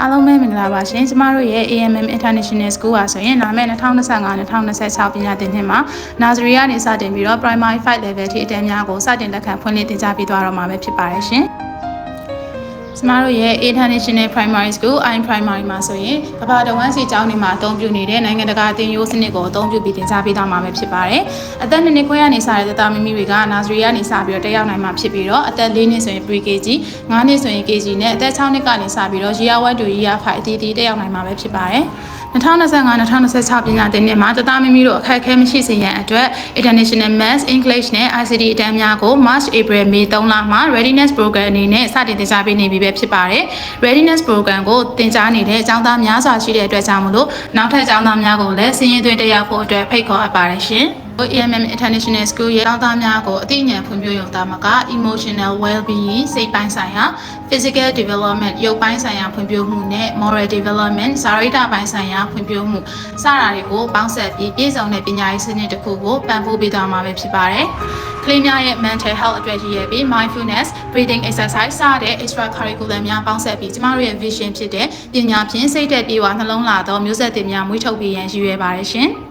အားလုံးပဲမင်္ဂလာပါရှင်ကျမတို့ရဲ့ AMM International School ပါဆိုရင်လာမယ့်2025-2026ပညာသင်နှစ်မှာ Nursery ကနေစတင်ပြီးတော့ Primary 5 Level ထိအတန်းများကိုစတင်လက်ခံဖွင့်လှစ်သင်ကြားပေးသွားတော့မှာပဲဖြစ်ပါတယ်ရှင် ကျမတို့ရဲ့ International Primary School I Primary မှာဆိုရင်ကမ္ဘာတဝန်းစီကျောင်းတွေမှာအသုံးပြုနေတဲ့နိုင်ငံတကာအသင်ရိုးစနစ်ကိုအသုံးပြုပြီးသင်ကြားပေးသွားမှာပဲဖြစ်ပါတယ်။အသက်2နှစ်ခွဲကနေစတဲ့သားသမီးတွေက Nursery ကနေစပြီးတော့တက်ရောက်နိုင်မှာဖြစ်ပြီးတော့အသက်4နှစ်ဆိုရင် Pre-KG 9နှစ်ဆိုရင် KG နဲ့အသက်6နှစ်ကနေစပြီးတော့ Year 1 to Year 5အတီးတီးတက်ရောက်နိုင်မှာပဲဖြစ်ပါတယ်။2025-2026ပညာသင်နှစ်မှာတသားမိမိတို့အခက်အခဲမရှိစေရန်အတွက် International Maths, English နဲ့ ICT အတန်းများကို March, April, May 3လမှာ Readiness Program အနေနဲ့စတင်သင်ကြားပေးနေပြီပဲဖြစ်ပါတယ်။ Readiness Program ကိုသင်ကြားနေတဲ့ကျောင်းသားများစွာရှိတဲ့အတွက်ကြောင့်မလို့နောက်ထပ်ကျောင်းသားများကိုလည်းစည်ရင်သွင်းတက်ရောက်ဖို့အတွက်ဖိတ်ခေါ်အပ်ပါတယ်ရှင်။ AMM International School ရဲ့ကျောင်းသားများကိုအသိဉာဏ်ဖွံ့ဖြိုးရုံသားမက emotional well-being စိတ်ပိုင်းဆိုင်ရာ physical development ရုပ်ပိုင်းဆိုင်ရာဖွံ့ဖြိုးမှုနဲ့ moral development ဇာရိတပိုင်းဆိုင်ရာဖွံ့ဖြိုးမှုစတာတွေကိုပေါင်းစပ်ပြီးပြည့်စုံတဲ့ပညာရေးစနစ်တစ်ခုကိုပံ့ပိုးပေးသွားမှာပဲဖြစ်ပါတယ်။က လေးများရဲ့ mental health အတွက်ရည်ရွယ်ပြီး mindfulness, breathing exercise စတဲ့ extra curriculum များပေါင်းစပ်ပြီးကျမတို့ရဲ့ vision ဖြစ်တဲ့ပညာဖြင့်စိတ်သက်ပြေဝနှလုံးလာသောမျိုးဆက်သစ်များမွေးထုတ်ပေးရန်ရည်ရွယ်ပါတယ်ရှင်။